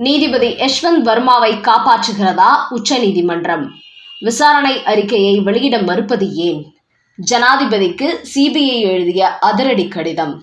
நீதிபதி யஷ்வந்த் வர்மாவை காப்பாற்றுகிறதா உச்சநீதிமன்றம்? விசாரணை அறிக்கையை வெளியிட மறுப்பது ஏன்? ஜனாதிபதிக்கு சிபிஐ எழுதிய அதிரடி கடிதம்.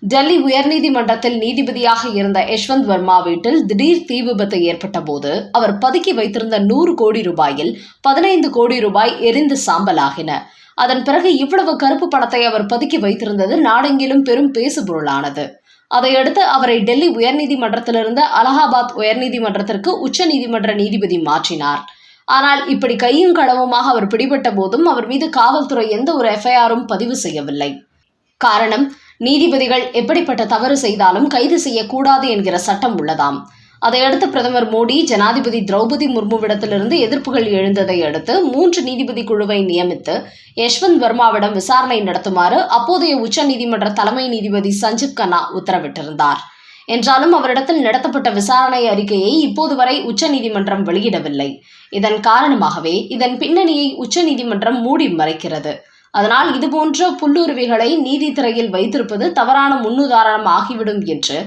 டெல்லி உயர்நீதிமன்றத்தில் நீதிபதியாக இருந்த யஷ்வந்த் வர்மா வீட்டில் திடீர் தீ விபத்து ஏற்பட்ட போது அவர் பதுக்கி வைத்திருந்த நூறு கோடி ரூபாயில் பதினைந்து கோடி ரூபாய் எரிந்து சாம்பலாகின. அதன் பிறகு இவ்வளவு கருப்பு பணத்தை அவர் பதுக்கி வைத்திருந்தது நாடெங்கிலும் பெரும் பேசுபொருளானது. அதையடுத்து அவரை டெல்லி உயர்நீதிமன்றத்திலிருந்து அலகாபாத் உயர்நீதிமன்றத்திற்கு உச்சநீதிமன்ற நீதிபதி மாற்றினார். ஆனால் இப்படி கையும் களவுமாக அவர் பிடிபட்ட போதும் அவர் மீது காவல்துறை எந்த ஒரு எஃப்ஐஆரும் பதிவு செய்யவில்லை. காரணம் நீதிபதிகள் எப்படிப்பட்ட தவறு செய்தாலும் கைது செய்யக்கூடாது என்கிற சட்டம் உள்ளதாம். அதையடுத்து பிரதமர் மோடி ஜனாதிபதி திரௌபதி முர்முவிடத்திலிருந்து எதிர்ப்புகள் எழுந்ததை அடுத்து மூன்று நீதிபதி குழுவை நியமித்து யஷ்வந்த் வர்மாவிடம் விசாரணை நடத்துமாறு அப்போதைய உச்சநீதிமன்ற தலைமை நீதிபதி சஞ்சீவ் கன்னா உத்தரவிட்டிருந்தார். என்றாலும் அவரிடத்தில் நடத்தப்பட்ட விசாரணை அறிக்கையை இப்போது வரை உச்சநீதிமன்றம் வெளியிடவில்லை. இதன் காரணமாகவே இதன் பின்னணியை உச்சநீதிமன்றம் மூடி மறைக்கிறது. அதனால் இதுபோன்ற புல்லுருவிகளை நீதித்துறையில் வைத்திருப்பது தவறான முன்னுதாரணம் ஆகிவிடும் என்று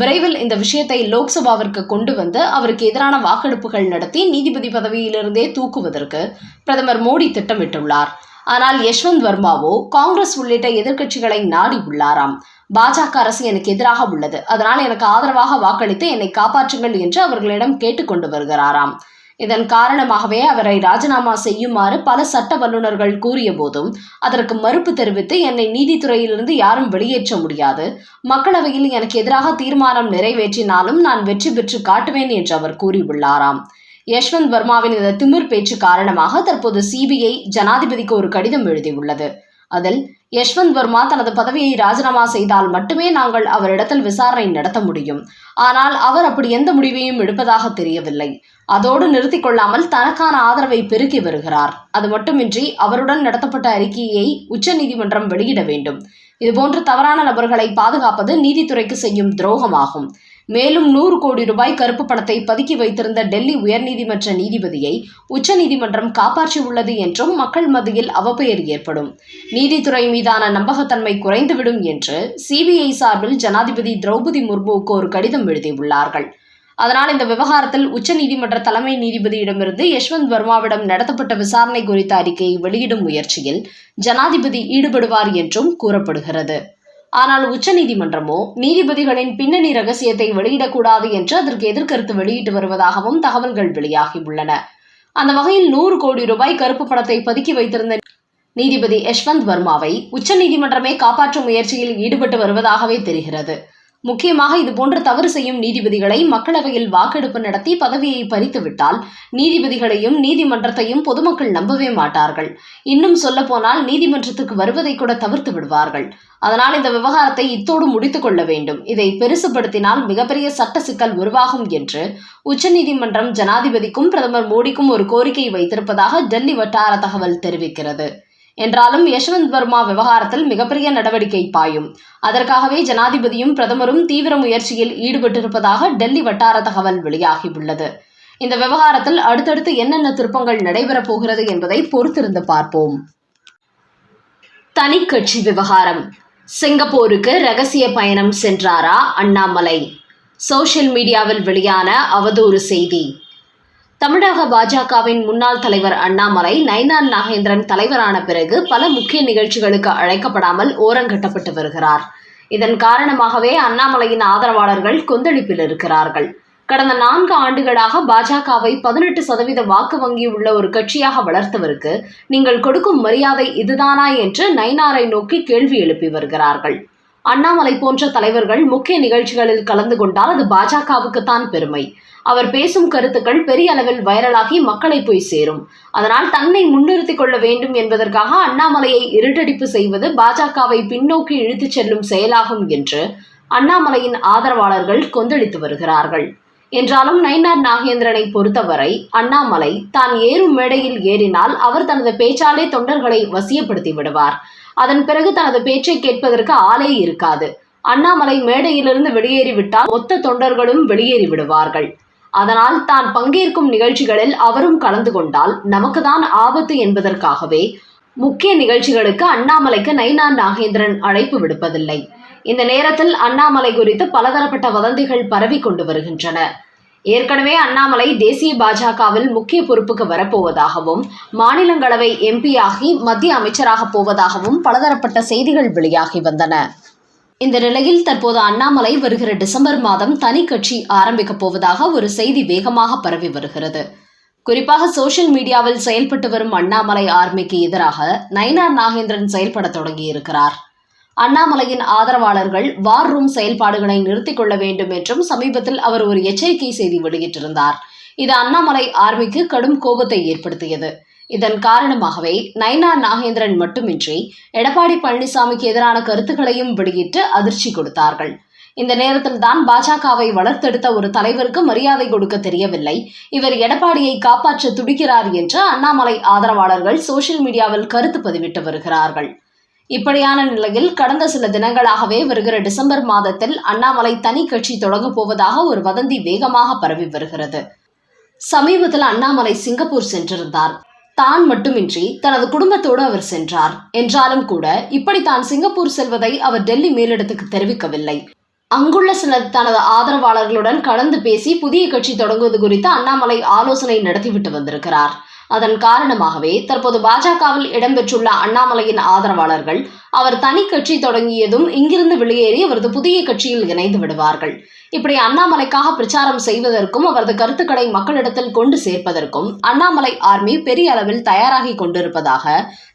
விரைவில் இந்த விஷயத்தை லோக்சபாவிற்கு கொண்டு வந்து அவருக்கு எதிரான வாக்கெடுப்புகள் நடத்தி நீதிபதி பதவியிலிருந்தே தூக்குவதற்கு பிரதமர் மோடி திட்டமிட்டுள்ளார். ஆனால் யஷ்வந்த் வர்மாவோ காங்கிரஸ் உள்ளிட்ட எதிர்க்கட்சிகளை நாடி உள்ளாராம். பாஜக அரசு எனக்கு எதிராக உள்ளது. அதனால் எனக்கு ஆதரவாக வாக்களித்து என்னை காப்பாற்றுங்கள் என்று அவர்களிடம் கேட்டுக்கொண்டு வருகிறாராம். இதன் காரணமாகவே அவரை ராஜினாமா செய்யுமாறு பல சட்ட வல்லுநர்கள் கூறிய போதும் அதற்கு மறுப்பு தெரிவித்து என்னை நீதித்துறையிலிருந்து யாரும் வெளியேற்ற முடியாது. மக்களவையில் எனக்கு எதிராக தீர்மானம் நிறைவேற்றினாலும் நான் வெற்றி பெற்று காட்டுவேன் என்று அவர் கூறியுள்ளாராம். யஷ்வந்த் வர்மாவின் இந்த திமிர் பேச்சு காரணமாக தற்போது சிபிஐ ஜனாதிபதிக்கு ஒரு கடிதம் எழுதியுள்ளது. அதில் யஷ்வந்த் வர்மா தனது பதவியை ராஜினாமா செய்தால் மட்டுமே நாங்கள் அவரிடத்தில் விசாரணை நடத்த முடியும். ஆனால் அவர் அப்படி எந்த முடிவையும் எடுப்பதாக தெரியவில்லை. அதோடு நிறுத்திக் கொள்ளாமல் தனக்கான ஆதரவை பெருக்கி வருகிறார். அது மட்டுமின்றி அவருடன் நடத்தப்பட்ட அறிக்கையை உச்சநீதிமன்றம் வெளியிட வேண்டும். இதுபோன்ற தவறான நபர்களை பாதுகாப்பது நீதித்துறைக்கு செய்யும் துரோகமாகும். மேலும் நூறு கோடி ரூபாய் கருப்பு பணத்தை பதுக்கி வைத்திருந்த டெல்லி உயர்நீதிமன்ற நீதிபதியை உச்சநீதிமன்றம் காப்பாற்றியுள்ளது என்றும் மக்கள் மத்தியில் அவப்பெயர் ஏற்படும். நீதித்துறை மீதான நம்பகத்தன்மை குறைந்துவிடும் என்று சிபிஐ சார்பில் ஜனாதிபதி திரௌபதி முர்முவுக்கு ஒரு கடிதம் எழுதியுள்ளார்கள். அதனால் இந்த விவகாரத்தில் உச்சநீதிமன்ற தலைமை நீதிபதியிடமிருந்து யஷ்வந்த் வர்மாவிடம் நடத்தப்பட்ட விசாரணை குறித்த அறிக்கையை வெளியிடும் முயற்சியில் ஜனாதிபதி ஈடுபடுவார் என்றும் கூறப்படுகிறது. ஆனால் உச்சநீதிமன்றமோ நீதிபதிகளின் பின்னணி ரகசியத்தை வெளியிடக்கூடாது என்று அதற்கு எதிர்கருத்து வெளியிட்டு வருவதாகவும் தகவல்கள் வெளியாகியுள்ளன. அந்த வகையில் நூறு கோடி ரூபாய் கருப்பு பணத்தை பதுக்கி வைத்திருந்த நீதிபதி யஷ்வந்த் வர்மாவை உச்சநீதிமன்றமே காப்பாற்றும் முயற்சியில் ஈடுபட்டு வருவதாகவே தெரிகிறது. முக்கியமாக இதுபோன்ற தவறு செய்யும் நீதிபதிகளை மக்களவையில் வாக்கெடுப்பு நடத்தி பதவியை பறித்துவிட்டால் நீதிபதிகளையும் நீதிமன்றத்தையும் பொதுமக்கள் நம்பவே மாட்டார்கள். இன்னும் சொல்லப்போனால் நீதிமன்றத்துக்கு வருவதை கூட தவிர்த்து விடுவார்கள். அதனால் இந்த விவகாரத்தை இத்தோடு முடித்துக் கொள்ள வேண்டும். இதை பெருசுபடுத்தினால் மிகப்பெரிய சட்ட சிக்கல் உருவாகும் என்று உச்சநீதிமன்றம் ஜனாதிபதிக்கும் பிரதமர் மோடிக்கும் ஒரு கோரிக்கை வைத்திருப்பதாக டெல்லி வட்டார தகவல் தெரிவிக்கிறது. என்றாலும் யஷ்வந்த் வர்மா விவகாரத்தில் மிகப்பெரிய நடவடிக்கை பாயும். அதற்காகவே ஜனாதிபதியும் பிரதமரும் தீவிர முயற்சியில் ஈடுபட்டிருப்பதாக டெல்லி வட்டார தகவல் வெளியாகியுள்ளது. இந்த விவகாரத்தில் அடுத்தடுத்து என்னென்ன திருப்பங்கள் நடைபெறப் போகிறது என்பதை பொறுத்திருந்து பார்ப்போம். தனிக்கட்சி விவகாரம். சிங்கப்பூருக்கு ரகசிய பயணம் சென்றாரா அண்ணாமலை? சோஷியல் மீடியாவில் வெளியான அவதூறு செய்தி. தமிழக பாஜகவின் முன்னாள் தலைவர் அண்ணாமலை நைனான் நாகேந்திரன் தலைவரான பிறகு பல முக்கிய நிகழ்ச்சிகளுக்கு அழைக்கப்படாமல் ஓரங்கட்டப்பட்டு வருகிறார். இதன் காரணமாகவே அண்ணாமலையின் ஆதரவாளர்கள் கொந்தளிப்பில் இருக்கிறார்கள். கடந்த நான்கு ஆண்டுகளாக பாஜகவை பதினெட்டு சதவீத வாக்கு வங்கி உள்ள ஒரு கட்சியாக வளர்த்தவருக்கு நீங்கள் கொடுக்கும் மரியாதை இதுதானா என்று நைனாரை நோக்கி கேள்வி எழுப்பி வருகிறார்கள். அண்ணாமலை போன்ற தலைவர்கள் முக்கிய நிகழ்ச்சிகளில் கலந்து கொண்டால் அது பாஜகவுக்குத்தான் பெருமை. அவர் பேசும் கருத்துக்கள் பெரிய அளவில் வைரலாகி மக்களை போய் சேரும். அதனால் தன்னை முன்னிறுத்திக் கொள்ள வேண்டும் என்பதற்காக அண்ணாமலையை இருட்டடிப்பு செய்வது பாஜகவை பின்னோக்கி இழுத்துச் செல்லும் செயலாகும் என்று அண்ணாமலையின் ஆதரவாளர்கள் கொந்தளித்து வருகிறார்கள். என்றாலும் நயினார் நாகேந்திரனை பொறுத்தவரை அண்ணாமலை தான் ஏறும் மேடையில் ஏறினால் அவர் தனது பேச்சாலே தொண்டர்களை வசியப்படுத்தி விடுவார். அதன் பிறகு தனது பேச்சை கேட்பதற்கு ஆளே இருக்காது. அண்ணாமலை மேடையிலிருந்து வெளியேறிவிட்டால் மொத்த தொண்டர்களும் வெளியேறி விடுவார்கள். அதனால் தான் பங்கேற்கும் நிகழ்ச்சிகளில் அவரும் கலந்து கொண்டால் நமக்குதான் ஆபத்து என்பதற்காகவே முக்கிய நிகழ்ச்சிகளுக்கு அண்ணாமலைக்கு நைனா நாகேந்திரன் அழைப்பு விடுப்பதில்லை. இந்த நேரத்தில் அண்ணாமலை குறித்து பலதரப்பட்ட வதந்திகள் பரவி கொண்டு வருகின்றன. ஏற்கனவே அண்ணாமலை தேசிய பாஜகவில் முக்கிய பொறுப்புக்கு வரப்போவதாகவும் மாநிலங்களவை எம்பியாகி மத்திய அமைச்சராக போவதாகவும் பலதரப்பட்ட செய்திகள் வெளியாகி வந்தன. இந்த நிலையில் தற்போது அண்ணாமலை வருகிற டிசம்பர் மாதம் தனி கட்சி ஆரம்பிக்கப் போவதாக ஒரு செய்தி வேகமாக பரவி வருகிறது. குறிப்பாக சோசியல் மீடியாவில் செயல்பட்டு வரும் அண்ணாமலை ஆர்மிக்கு எதிராக நயினார் நாகேந்திரன் செயல்பட தொடங்கியிருக்கிறார். அண்ணாமலையின் ஆதரவாளர்கள் வார் ரூம் செயல்பாடுகளை நிறுத்திக் கொள்ள வேண்டும் என்றும் சமீபத்தில் அவர் ஒரு எச்சரிக்கை செய்தி வெளியிட்டிருந்தார். இது அண்ணாமலை ஆர்மிக்கு கடும் கோபத்தை ஏற்படுத்தியது. இதன் காரணமாகவே நயனா நாகேந்திரன் மட்டுமின்றி எடப்பாடி பழனிசாமிக்கு எதிரான கருத்துக்களையும் வெளியிட்டு அதிர்ச்சி கொடுத்தார்கள். இந்த நேரத்தில் தான் பாஜகவை வளர்த்தெடுத்த ஒரு தலைவருக்கு மரியாதை கொடுக்க தெரியவில்லை. இவர் எடப்பாடியை காப்பாற்ற துடிக்கிறார் என்று அண்ணாமலை ஆதரவாளர்கள் சோசியல் மீடியாவில் கருத்து பதிவிட்டு வருகிறார்கள். இப்படியான நிலையில் கடந்த சில தினங்களாகவே வருகிற டிசம்பர் மாதத்தில் அண்ணாமலை தனி கட்சி தொடங்கப் போவதாக ஒரு வதந்தி வேகமாக பரவி வருகிறது. சமீபத்தில் அண்ணாமலை சிங்கப்பூர் சென்றிருந்தார். தான் மட்டுமின்றி தனது குடும்பத்தோடு அவர் சென்றார். என்றாலும் கூட இப்படி தான் சிங்கப்பூர் செல்வதை அவர் டெல்லி மேலிடத்துக்கு தெரிவிக்கவில்லை. அங்குள்ள சில தனது ஆதரவாளர்களுடன் கலந்து பேசி புதிய கட்சி தொடங்குவது குறித்து அண்ணாமலை ஆலோசனை நடத்திவிட்டு வந்திருக்கிறார். அதன் காரணமாகவே தற்போது பாஜகவில் இடம்பெற்றுள்ள அண்ணாமலையின் ஆதரவாளர்கள் அவர் தனி கட்சி தொடங்கியதும் இங்கிருந்து வெளியேறி அவரது புதிய கட்சியில் இணைந்து விடுவார்கள். இப்படி அண்ணாமலைக்காக பிரச்சாரம் செய்வதற்கும் அவரது கருத்துக்களை மக்களிடத்தில் கொண்டு சேர்ப்பதற்கும் அண்ணாமலை ஆர்மி பெரிய அளவில் தயாராகி கொண்டிருப்பதாக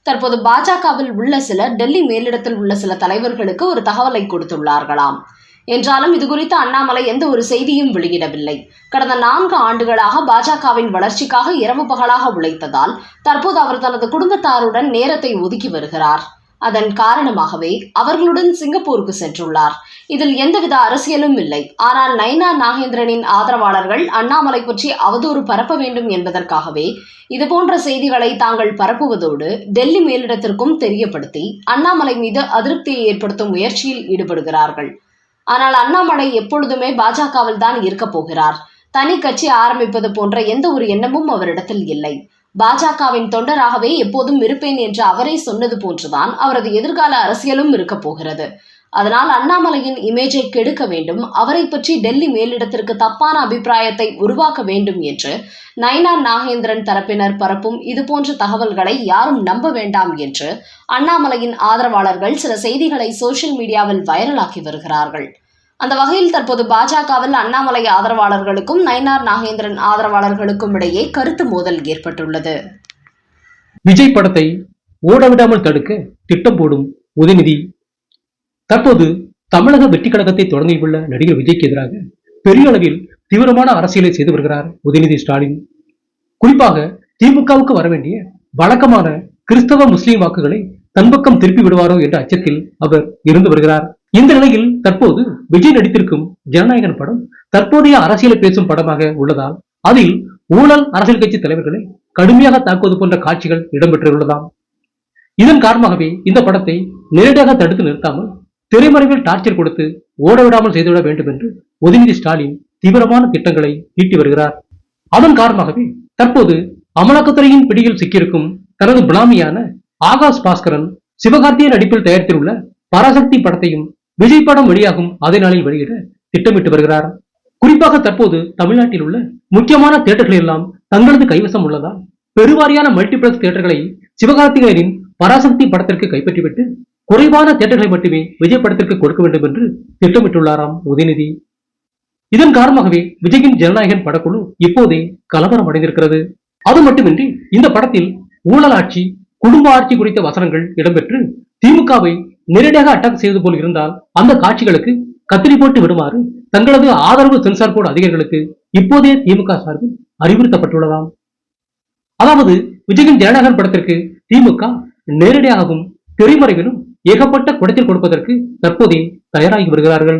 தற்போது பாஜகவில் உள்ள சில டெல்லி மேலிடத்தில் உள்ள சில தலைவர்களுக்கு ஒரு தகவலை கொடுத்துள்ளார்களாம். என்றாலும் இது குறித்து அண்ணாமலை எந்த ஒரு செய்தியும் வெளியிடவில்லை. கடந்த நான்கு ஆண்டுகளாக பாஜகவின் வளர்ச்சிக்காக இரவு பகலாக உழைத்ததால் தற்போது அவர் தனது குடும்பத்தாருடன் நேரத்தை ஒதுக்கி வருகிறார். அதன் காரணமாகவே அவர்களுடன் சிங்கப்பூருக்கு சென்றுள்ளார். இதில் எந்தவித அரசியலும் இல்லை. ஆனால் நைனா நாகேந்திரனின் ஆதரவாளர்கள் அண்ணாமலை பற்றி அவதூறு பரப்ப வேண்டும் என்பதற்காகவே இதுபோன்ற செய்திகளை தாங்கள் பரப்புவதோடு டெல்லி மேலிடத்திற்கும் தெரியப்படுத்தி அண்ணாமலை மீது அதிருப்தியை ஏற்படுத்தும் முயற்சியில் ஈடுபடுகிறார்கள். ஆனால் அண்ணாமலை எப்பொழுதுமே பாஜகவில் தான் இருக்க போகிறார். தனி கட்சி ஆரம்பிப்பது போன்ற எந்த ஒரு எண்ணமும் அவரிடத்தில் இல்லை. பாஜகவின் தொண்டராகவே எப்போதும் இருப்பேன் என்று அவரே சொன்னது போன்றுதான் அவரது எதிர்கால அரசியலும் இருக்க போகிறது. அதனால் அண்ணாமலையின் இமேஜை கெடுக்க வேண்டும். அவரை பற்றி டெல்லி மேலிடத்திற்கு தப்பான அபிப்பிராயத்தை உருவாக்க வேண்டும் என்று நயனா நாகேந்திரன் தரப்பினர் பரப்பும் இதுபோன்ற தகவல்களை யாரும் நம்ப வேண்டாம் என்று அண்ணாமலையின் ஆதரவாளர்கள் சில செய்திகளை சோசியல் மீடியாவில் வைரலாக்கி வருகிறார்கள். அந்த வகையில் தற்போது பாஜகவில் அண்ணாமலை ஆதரவாளர்களுக்கும் நயனார் நாகேந்திரன் ஆதரவாளர்களுக்கும் இடையே கருத்து மோதல் ஏற்பட்டுள்ளது. விஜய் படத்தை ஓடவிடாமல் தடுக்க திட்டம் போடும் உதயநிதி தற்போது தமிழக வெற்றி கழகத்தை தொடங்கியுள்ள நடிகர் விஜய்க்கு எதிராக பெரிய அளவில் தீவிரமான அரசியலை செய்து வருகிறார் உதயநிதி ஸ்டாலின். குறிப்பாக திமுகவுக்கு வர வேண்டிய வழக்கமான கிறிஸ்தவ முஸ்லிம் வாக்குகளை தன் பக்கம் திருப்பி விடுவாரோ என்ற அச்சத்தில் அவர் இருந்து வருகிறார். இந்த நிலையில் தற்போது விஜய் நடித்திருக்கும் ஜனநாயகன் படம் தற்போதைய அரசியலை பேசும் படமாக உள்ளதால் அதில் ஊழல் அரசியல் கட்சி தலைவர்களை கடுமையாக தாக்குவது போன்ற காட்சிகள் இடம்பெற்றுள்ளதாம் இதன் காரணமாகவே இந்த படத்தை நேரடியாக தடுத்து நிறுத்தாமல் திரைமறைவில் டார்ச்சர் கொடுத்து ஓடவிடாமல் செய்துவிட வேண்டும் என்று உதயநிதி ஸ்டாலின் தீவிரமான திட்டங்களை நீட்டி வருகிறார். அதன் காரணமாகவே தற்போது அமலாக்கத்துறையின் பிடியில் சிக்கியிருக்கும் தனது பிளாமியான ஆகாஷ் பாஸ்கரன் சிவகார்த்தியின் நடிப்பில் தயாரித்துள்ள பராசக்தி படத்தையும் விஜய் படம் வெளியாகும் அதே நாளில் வெளியிட திட்டமிட்டு வருகிறார். குறிப்பாக தற்போது தமிழ்நாட்டில் உள்ள முக்கியமான தியேட்டர்கள் எல்லாம் தங்களது கைவசம் உள்ளதால் பெருவாரியான மல்டிபிளக்ஸ் தியேட்டர்களை சிவகார்த்திகேயனின் பராசக்தி படத்திற்கு கைப்பற்றிவிட்டு குறைவான தேட்டர்களை மட்டுமே விஜய் படத்திற்கு கொடுக்க வேண்டும் என்று திட்டமிட்டுள்ளாராம் உதயநிதி. இதன் காரணமாகவே விஜயின் ஜனநாயகன் படக்குழு இப்போதே கலவரம் அடைந்திருக்கிறது. அது மட்டுமின்றி இந்த படத்தில் ஊழல் ஆட்சி குடும்ப ஆட்சி குறித்த வசனங்கள் இடம்பெற்று திமுகவை நேரடியாக அட்டாக் செய்வது போல் இருந்தால் அந்த காட்சிகளுக்கு கத்திரி போட்டு விடுமாறு தங்களது ஆதரவு சென்சார் போர்டு அதிகாரிகளுக்கு இப்போதே திமுக சார்பில் அறிவுறுத்தப்பட்டுள்ளதாம். அதாவது விஜயின் ஜனநாயகன் படத்திற்கு திமுக நேரடியாகவும் திரைமறைவிலும் ஏகப்பட்ட குடத்தில் கொடுப்பதற்கு தற்போதே தயாராகி வருகிறார்கள்.